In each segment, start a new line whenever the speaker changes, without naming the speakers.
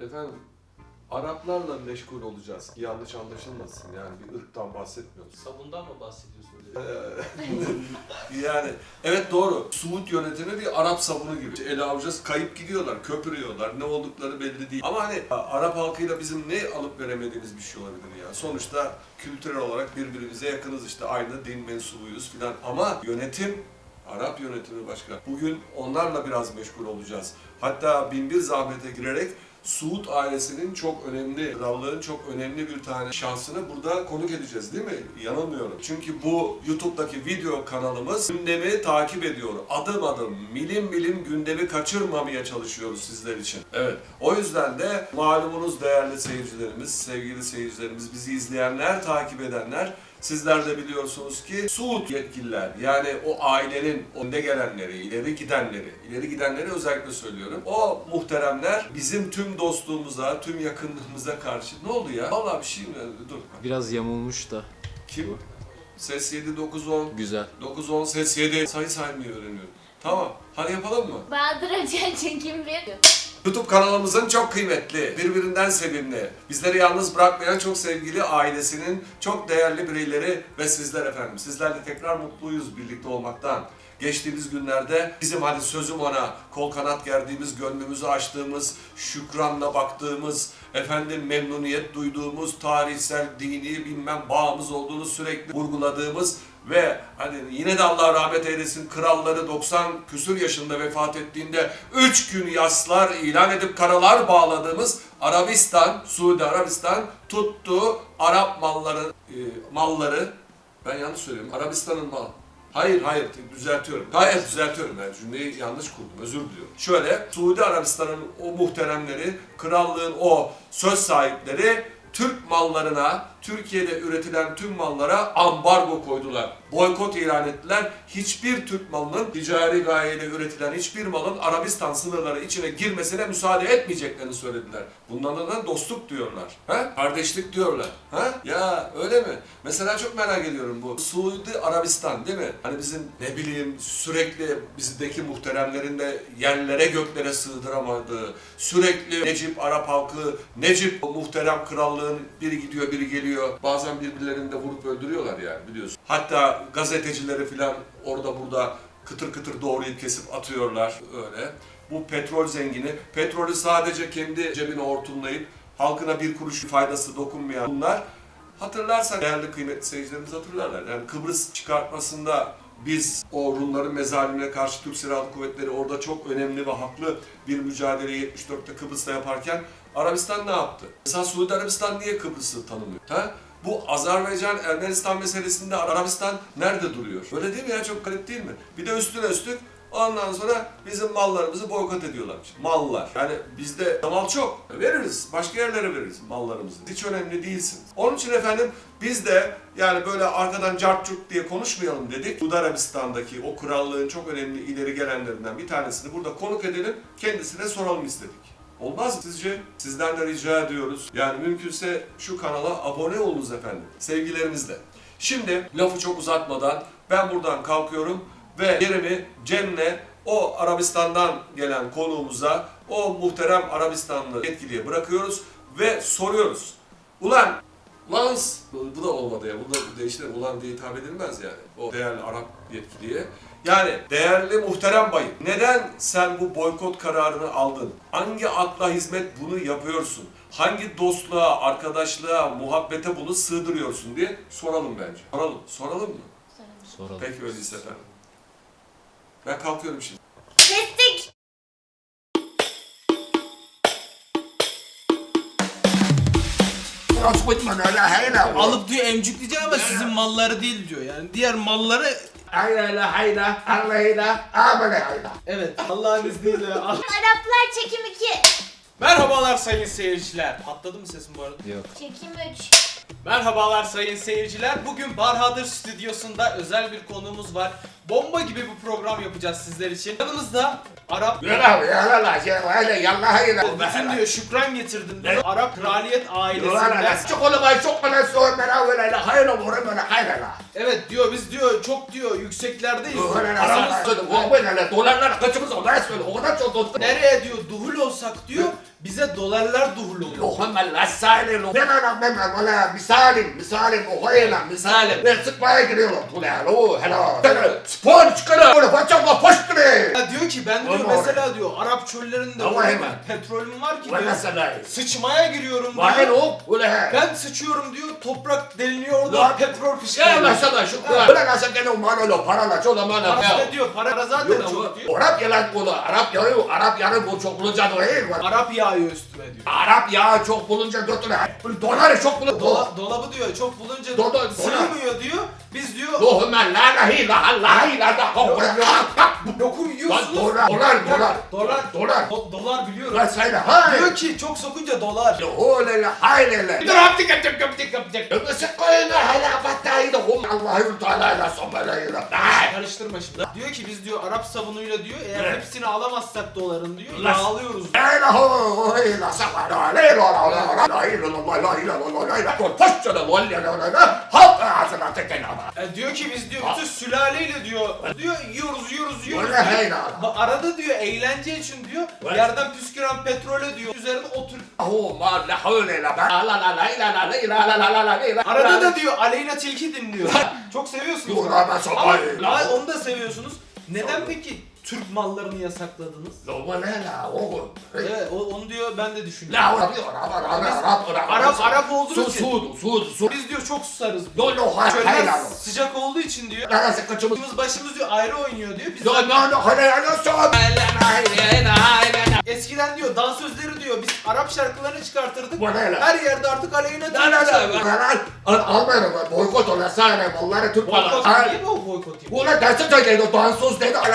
Efendim Araplarla meşgul olacağız. Yanlış anlaşılmasın yani bir ırktan bahsetmiyoruz.
Sabundan mı bahsediyorsunuz?
Ee, yani evet doğru. Suud yönetimi bir Arap sabunu gibi. Ele avucuz kayıp gidiyorlar, köpürüyorlar. Ne oldukları belli değil. Ama hani Arap halkıyla bizim ne alıp veremediğimiz bir şey olabilir ya. Sonuçta kültürel olarak birbirimize yakınız işte aynı din mensubuyuz filan. Ama yönetim Arap yönetimi başka. Bugün onlarla biraz meşgul olacağız. Hatta binbir zahmete girerek Suud ailesinin çok önemli, krallığın çok önemli bir tane şansını burada konuk edeceğiz değil mi? Yanılmıyorum. Çünkü bu YouTube'daki video kanalımız gündemi takip ediyor. Adım adım, milim milim gündemi kaçırmamaya çalışıyoruz sizler için. Evet. O yüzden de malumunuz değerli seyircilerimiz, sevgili seyircilerimiz, bizi izleyenler, takip edenler Sizler de biliyorsunuz ki Suud yetkililer yani o ailenin önde gelenleri, ileri gidenleri, ileri gidenleri özellikle söylüyorum. O muhteremler bizim tüm dostluğumuza, tüm yakınlığımıza karşı ne oldu ya? Vallahi bir şey mi? Dur.
Biraz yamulmuş da.
Kim? Ses 7, 9, 10.
Güzel.
9, 10, ses 7. Sayı saymayı öğreniyorum. Tamam. Hadi yapalım mı?
Bahadır Hoca çekim bir.
YouTube kanalımızın çok kıymetli, birbirinden sevimli, bizleri yalnız bırakmayan çok sevgili ailesinin çok değerli bireyleri ve sizler efendim. Sizlerle tekrar mutluyuz birlikte olmaktan. Geçtiğimiz günlerde bizim hadi sözüm ona kol kanat gerdiğimiz, gönlümüzü açtığımız, şükranla baktığımız, efendim memnuniyet duyduğumuz, tarihsel, dini bilmem bağımız olduğunu sürekli vurguladığımız ve hani yine de Allah rahmet eylesin kralları 90 küsur yaşında vefat ettiğinde 3 gün yaslar ilan edip karalar bağladığımız Arabistan, Suudi Arabistan tuttu Arap malları e, malları ben yanlış söylüyorum. Arabistan'ın malı. Hayır hayır düzeltiyorum. Gayet düzeltiyorum ben cümleyi yanlış kurdum özür diliyorum. Şöyle Suudi Arabistan'ın o muhteremleri, krallığın o söz sahipleri Türk mallarına, Türkiye'de üretilen tüm mallara ambargo koydular. Boykot ilan ettiler. Hiçbir Türk malının ticari gayeyle üretilen hiçbir malın Arabistan sınırları içine girmesine müsaade etmeyeceklerini söylediler. Bundan da dostluk diyorlar. Ha? Kardeşlik diyorlar. Ha? Ya öyle mi? Mesela çok merak ediyorum bu. Suudi Arabistan değil mi? Hani bizim ne bileyim sürekli bizdeki muhteremlerin de yerlere göklere sığdıramadığı, sürekli Necip Arap halkı, Necip muhterem krallığın biri gidiyor biri geliyor. Bazen birbirlerini de vurup öldürüyorlar yani biliyorsun. Hatta gazetecileri filan orada burada kıtır kıtır doğrayıp kesip atıyorlar öyle. Bu petrol zengini, petrolü sadece kendi cebine hortumlayıp halkına bir kuruş faydası dokunmayan bunlar Hatırlarsan değerli kıymetli seyircilerimiz hatırlarlar. Yani Kıbrıs çıkartmasında biz o Rumların mezalimine karşı Türk Silahlı Kuvvetleri orada çok önemli ve haklı bir mücadeleyi 74'te Kıbrıs'ta yaparken Arabistan ne yaptı? Mesela Suudi Arabistan niye Kıbrıs'ı tanımıyor? Ha? Bu Azerbaycan Ermenistan meselesinde Arabistan nerede duruyor? Öyle değil mi ya çok garip değil mi? Bir de üstüne üstlük Ondan sonra bizim mallarımızı boykot ediyorlarmış. Mallar. Yani bizde mal çok. Veririz. Başka yerlere veririz mallarımızı. Hiç önemli değilsin. Onun için efendim biz de yani böyle arkadan cart diye konuşmayalım dedik. Suudi Arabistan'daki o krallığın çok önemli ileri gelenlerinden bir tanesini burada konuk edelim. Kendisine soralım istedik. Olmaz mı sizce? Sizden de rica ediyoruz. Yani mümkünse şu kanala abone olunuz efendim. Sevgilerimizle. Şimdi lafı çok uzatmadan ben buradan kalkıyorum ve yerimi Cem'le o Arabistan'dan gelen konuğumuza, o muhterem Arabistanlı yetkiliye bırakıyoruz ve soruyoruz. Ulan, Lans, bu, da olmadı ya, bu da değişti, ulan diye hitap edilmez yani o değerli Arap yetkiliye. Yani değerli muhterem bayım neden sen bu boykot kararını aldın? Hangi akla hizmet bunu yapıyorsun? Hangi dostluğa, arkadaşlığa, muhabbete bunu sığdırıyorsun diye soralım bence. Soralım. Soralım mı?
Soralım.
Peki öyleyse efendim. Ben kalkıyorum şimdi.
Kestik.
Alıp diyor emcikleyeceğim ama sizin malları değil diyor. Yani diğer malları
Hayla la hayla, hayla, amele hayla.
Evet, Allah'ın izniyle.
Araplar çekim 2.
Merhabalar sayın seyirciler. Patladı mı sesim bu arada?
Yok.
Çekim 3.
Merhabalar sayın seyirciler. Bugün Barhadır Stüdyosu'nda özel bir konuğumuz var. Bomba gibi bir program yapacağız sizler için. Yanımızda Arap...
Yola yola la şey hayla yalla hayla.
Bütün diyor şükran getirdim. diyor. Arap kraliyet
Yola la
ailesinden...
la çok olma çok bana sor bana hayla hayla hayla hayla hayla.
Evet diyor biz diyor çok diyor yükseklerdeyiz. Aramız-
Dolarlar kaçımız olmaz söyle. O kadar çok dostum.
Nereye diyor duhul olsak diyor bize dolarlar duhul oluyor.
اللهم السالم انا انا ولا مسالم مسالم وغيلا مسالم sıkmaya giriyorlar ulan o helal spor çıkarı öyle bacakla poştire
Ya diyor ki ben diyor
Ama
mesela diyor Arap çöllerinde
Ama
öyle
hemen.
bir petrolüm var ki
ve
diyor,
mesela
sıçmaya giriyorum
var
diyor.
o öyle
Ben sıçıyorum diyor toprak deliniyor orada
Lan.
petrol
ya
fışkırıyor.
mesela şu öyle nasıl gene umano parala çoğla mana
Arap diyor para zaten
Yok,
çok
ama
diyor.
Arap yalan bunu. Arap yağı, Arap yağı bu çok bulunca değil.
Arap yağıyor üstüme diyor.
Arap yağı çok bulunca götüre. Doları çok bulunca.
Dola, dolabı diyor çok bulunca
Do- do-
sığmıyor diyor. Biz diyor
Dohmen la la hi la la hi la da
lokum yiyorsunuz.
dolar, dolar, dolar.
Dolar.
Dolar.
Do- dolar biliyorum.
Lan söyle hay.
Diyor ki çok sokunca dolar.
La haylele.
Dur haptik haptik haptik haptik.
Öbürsü koyuna hala battaydı. Hum Allah'ın Teala'yla sobelayla. Ay.
Karıştırma şimdi. Diyor ki biz diyor Arap sabunuyla diyor eğer hepsini alamazsak doların diyor yağlıyoruz.
Ey la sabah la la la la la la la ilallah la ilallah la ilallah. Poşça da la la la la. Halt ağzına tekel ama.
E, diyor ki biz diyor bütün sülaleyle diyor diyor yiyoruz yiyoruz yiyoruz.
Öyle
diyor.
hey la.
Ba- Arada diyor eğlence için diyor yerden püsküren petrole diyor üzerine otur.
Oh ma la havle la la la la la la la la la la la la
Arada da diyor Aleyna Tilki dinliyor. Çok seviyorsunuz. Onu.
lan ben çok-
Ama
Ay, la-
Ay, onu da seviyorsunuz. Neden peki Türk mallarını yasakladınız?
La la la oğlum.
Evet, o- onu diyor ben de düşünüyorum.
La Arap Arap Arap Arap Arap
Arap- Arap olduğunuz
Su
için.
su su su.
Biz diyor çok susarız.
No no hay hay
Çöller
la.
sıcak olduğu için diyor.
La la kaçımız.
Başımız başımız diyor ayrı oynuyor diyor. Biz
No no no hay hay la so.
eskiden diyor dansözleri diyor biz Arap şarkılarını çıkartırdık.
Bu ne lan?
Her yerde artık Aleyna
La la la la la. Almayalım boykot ola sana vallahi Türk
Boykot
balı.
niye bu boykot yapıyor?
Ulan dersin söyledi dansöz dedi. La la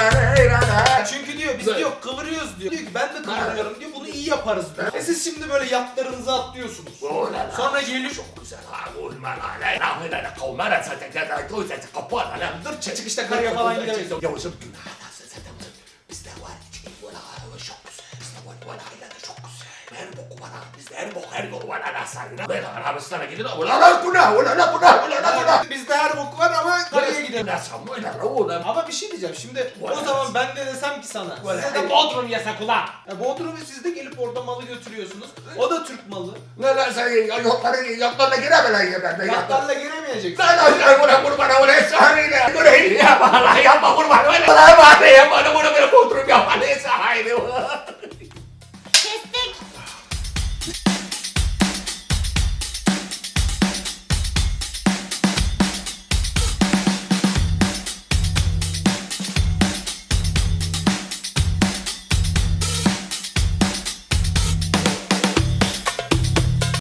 la
Çünkü diyor biz diyor kıvırıyoruz diyor. Diyor ki ben de kıvırıyorum diyor bunu iyi yaparız diyor. E siz şimdi böyle yatlarınıza atlıyorsunuz.
Oh.
Sonra geliyor
güzel ha olma la la. La la la kavmara zaten zaten zaten kapat la.
dur çıkışta karıya falan gidemeyiz.
Yavuzum bizde her bok her yol var hala sayına. Ben Arabistan'a gidin ulan la bu ne ulan la bu ne ulan la bu ne.
Bizde her bok var ama karıya gidelim.
La samuyla la ulan.
Ama bir şey diyeceğim şimdi o zaman ben de desem ki sana
Vay.
size de Bodrum yasak ulan. Ya Bodrum'u siz de gelip orada malı götürüyorsunuz. O da Türk malı.
Ne lan sen yotları yotlarla giremelen ya ben de yotlar.
Yatlarla giremeyeceksin.
Lan lan lan buna vurma lan ulan. Dur hey yapma lan yapma vurma lan. Ulan var ya bana bunu böyle kontrol yapma ne esahariyle.